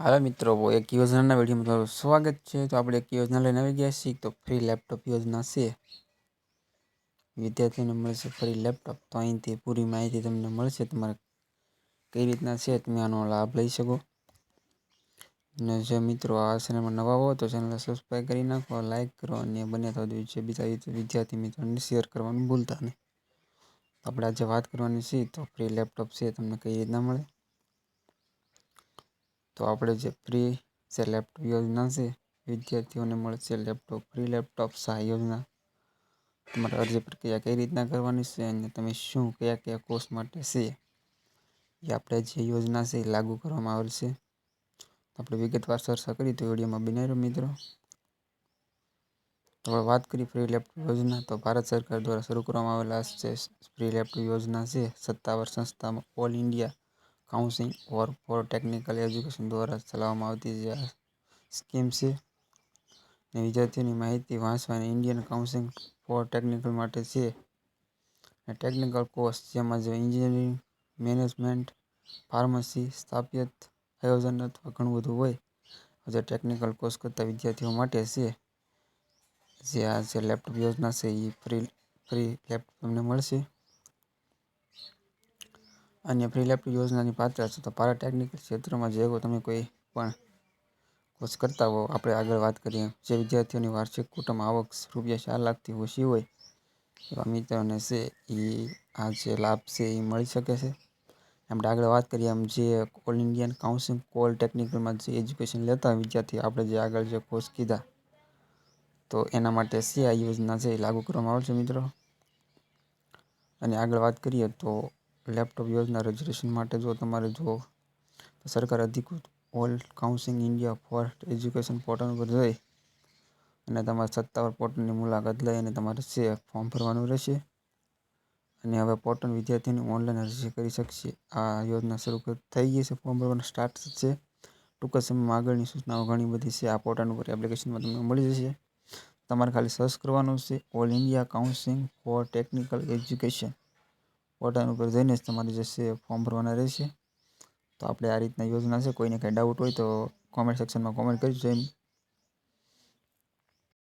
હાલો મિત્રો એક યોજનાના વિડીયોમાં તમારું સ્વાગત છે. તો આપણે એક યોજના લઈને આવી ગયા છીએ. તો ફ્રી લેપટોપ યોજના છે. વિદ્યાર્થીઓને મળશે ફ્રી લેપટોપ તો અહીંથી પૂરી માહિતી તમને મળશે. તમારે કઈ રીતના છે તમે આનો લાભ લઈ શકો. અને જે મિત્રો આ ચેનલમાં નવા હો તો ચેનલને સબસ્ક્રાઈબ કરી નાખો લાઇક કરો, અને બને તો છે. બીજા વિદ્યાર્થી મિત્રોને શેર કરવાનું ભૂલતા નહીં. આપણે આજે વાત કરવાની છે તો ફ્રી લેપટોપ છે તમને કઈ રીતના મળે? તો આપણે જે ફ્રી જે લેપટોપ યોજના છે, વિદ્યાર્થીઓને મળશે લેપટોપ ફ્રી લેપટોપ સહાય યોજના. તમારે અરજી પ્રક્રિયા કઈ રીતના કરવાની છે અને તમે શું કયા કયા કોર્સ માટે છે એ આપણે જે યોજના છે એ લાગુ કરવામાં આવેલ છે. આપણે વિગતવાર ચર્ચા કરી તો વિડીયોમાં બનાવી મિત્રો. તો વાત કરી ફ્રી લેપટોપ યોજના, તો ભારત સરકાર દ્વારા શરૂ કરવામાં આવેલા છે ફ્રી લેપટોપ યોજના છે, સત્તાવાર સંસ્થામાં all India council or for technical education દ્વારા ચલાવવામાં આવતી જે આ સ્કીમ છે ને વિદ્યાર્થીઓની માહિતી વાંચવાની ઇન્ડિયન કાઉન્સિલ ફોર ટેકનિકલ માટે છે. અને ટેકનિકલ કોર્સ જેમાં જે એન્જિનિયરિંગ, મેનેજમેન્ટ, ફાર્મસી સ્થાપ્યત આયોજન અથવા ઘણું બધું હોય, જે ટેકનિકલ કોર્સ કરતા વિદ્યાર્થીઓ માટે છે. જે આ જે લેપટોપ યોજના છે એ ફ્રી ફ્રી લેપટોપ તમને મળશે. અન્ય ફ્રી લેપટોપ યોજનાની પાત્ર છે તો પારા ટેકનિકલ ક્ષેત્રમાં જેવો તમે કોઈ પણ કોર્સ કરતા હો આપણે આગળ વાત કરીએ. જે વિદ્યાર્થીઓની વાર્ષિક કુટુંબ આવક રૂપિયા ચાર લાખથી ઓછી હોય, એવા મિત્રોને છે એ આ જે લાભ છે એ મળી શકે છે. આપણે આગળ વાત કરીએ એમ જે ઓલ ઇન્ડિયન કાઉન્સિલ કોલ ટેકનિકલમાં જે એજ્યુકેશન લેતા વિદ્યાર્થી આપણે જે આગળ જે કોર્સ કીધા, તો એના માટે છે આ યોજના છે એ લાગુ કરવામાં આવશે મિત્રો. અને આગળ વાત કરીએ તો લેપટોપ યોજના રજિસ્ટ્રેશન માટે જો તમારે જો સરકાર અધિકૃત all council India for education portal પર જઈ અને તમારે સત્તાવાર પોર્ટલની મુલાકાત લઈ અને તમારે છે ફોર્મ ભરવાનું રહેશે અને હવે પોર્ટલ વિદ્યાર્થીઓને ઓનલાઈન અરજી કરી શકશે. આ યોજના શરૂ થઈ ગઈ છે. ફોર્મ ભરવાનું સ્ટાર્ટ છે ટૂંક સમયમાં આગળની સૂચનાઓ ઘણી બધી છે. આ પોર્ટલ ઉપર એપ્લિકેશનમાં તમને મળી જશે. તમારે ખાલી સર્ચ કરવાનું છે. All India council for technical education. Portal ઉપર જઈને જ તમારે જે છે ફોર્મ ભરવાના રહેશે. તો આપણે આ રીતના યોજના છે. કોઈને કંઈ ડાઉટ હોય તો કોમેન્ટ સેક્શનમાં કોમેન્ટ કરી જય